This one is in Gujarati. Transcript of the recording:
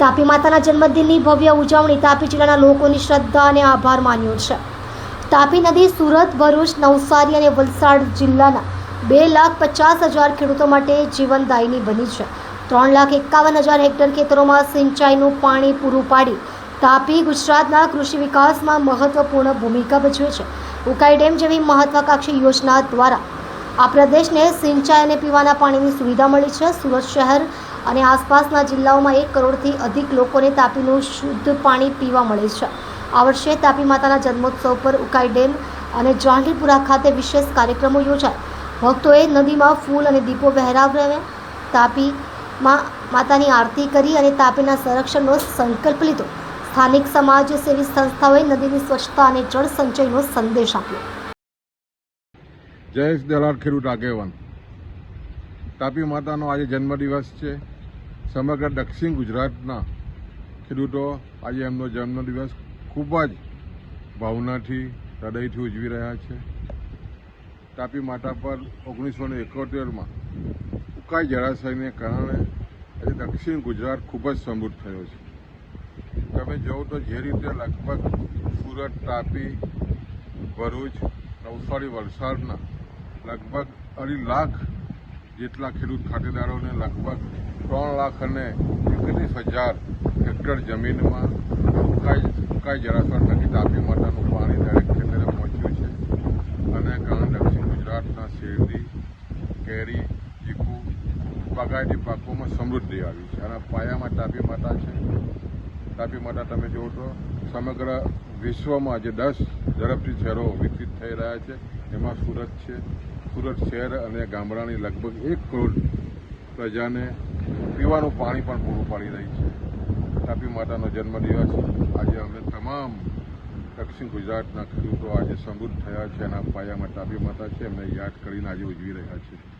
તાપી માતાના જન્મદિનની ભવ્ય ઉજવણી તાપી જિલ્લાના લોકોની શ્રદ્ધા અને આભાર માન્યો છે. તાપી નદી, સુરત, ભરૂચ, નવસારી અને વલસાડ જિલ્લાના બે લાખ પચાસ હજાર ખેડૂતો માટે જીવનદાયીની બની છે. ત્રણ લાખ એકાવન હજાર હેક્ટર ખેતરોમાં સિંચાઈનું પાણી પૂરું પાડી તાપી ગુજરાતના કૃષિ વિકાસમાં મહત્વપૂર્ણ ભૂમિકા ભજવે છે. ઉકાઈ ડેમ જેવી મહત્વાકાંક્ષી યોજના દ્વારા આ પ્રદેશને સિંચાઈ અને પીવાના પાણીની સુવિધા મળી છે. સુરત શહેર અને આસપાસના જિલ્લાઓમાં એક કરોડથી અધિક લોકોને તાપીનું શુદ્ધ પાણી પીવા મળે છે. આ વર્ષે તાપી માતાના જન્મોત્સવ પર ઉકાઈ ડેમ અને જાંઢીપુરા ખાતે વિશેષ કાર્યક્રમો યોજાય. ભક્તોએ નદીમાં ફૂલ અને દીપો વહેરાવ્યા તાપીમાં માતાની આરતી કરી અને તાપીના સંરક્ષણનો સંકલ્પ લીધો. સ્થાનિક સમાજ સેવી સંસ્થાઓએ નદીની સ્વચ્છતા અને જળ સંચયનો સંદેશ આપ્યો. જયેશ દલાલ ખેડૂત આગેવાન. તાપી માતાનો આજે જન્મદિવસ છે. સમગ્ર દક્ષિણ ગુજરાતના ખેડૂતો આજે એમનો જન્મદિવસ ખૂબ જ ભાવનાથી, હૃદયથી ઉજવી રહ્યા છે. તાપી માતા પર ઓગણીસો ને એકોતેરમાં ઉકાઈ જળાશયને કારણે આજે દક્ષિણ ગુજરાત ખૂબ જ સમૃદ્ધ થયો છે. તમે જોવો તો જે રીતે લગભગ સુરત, તાપી, ભરૂચ, નવસારી વલસાડના લગભગ અઢી લાખ જેટલા ખેડૂત ખાતેદારોને લગભગ ત્રણ લાખ અને એકત્રીસ હજાર હેક્ટર જમીનમાં સુકાઈ સુકાઈ જળાશય થકી તાપી માતાનું પાણી દરેક ખેતરે પહોંચ્યું છે. અને ઘણા દક્ષિણ ગુજરાતના શેરડી, કેરી, ચીકુ, બાગાયતી પાકોમાં સમૃદ્ધિ આવી છે. અને પાયામાં તાપી માતા છે. તાપી માતા તમે જુઓ તો સમગ્ર વિશ્વમાં જે દસ ઝડપથી શહેરો વિકસિત થઈ રહ્યા છે. એમાં સુરત છે. સુરત શહેર અને ગામડાની લગભગ એક કરોડ પ્રજાને પીવાનું પાણી પણ પૂરું પાડી રહી છે. તાપી માતાનો જન્મદિવસ આજે અમે તમામ દક્ષિણ ગુજરાતના ખેડૂતો આજે સમૃદ્ધ થયા છે એના પાયામાં તાપી માતા છે. એમને યાદ કરીને આજે ઉજવી રહ્યા છે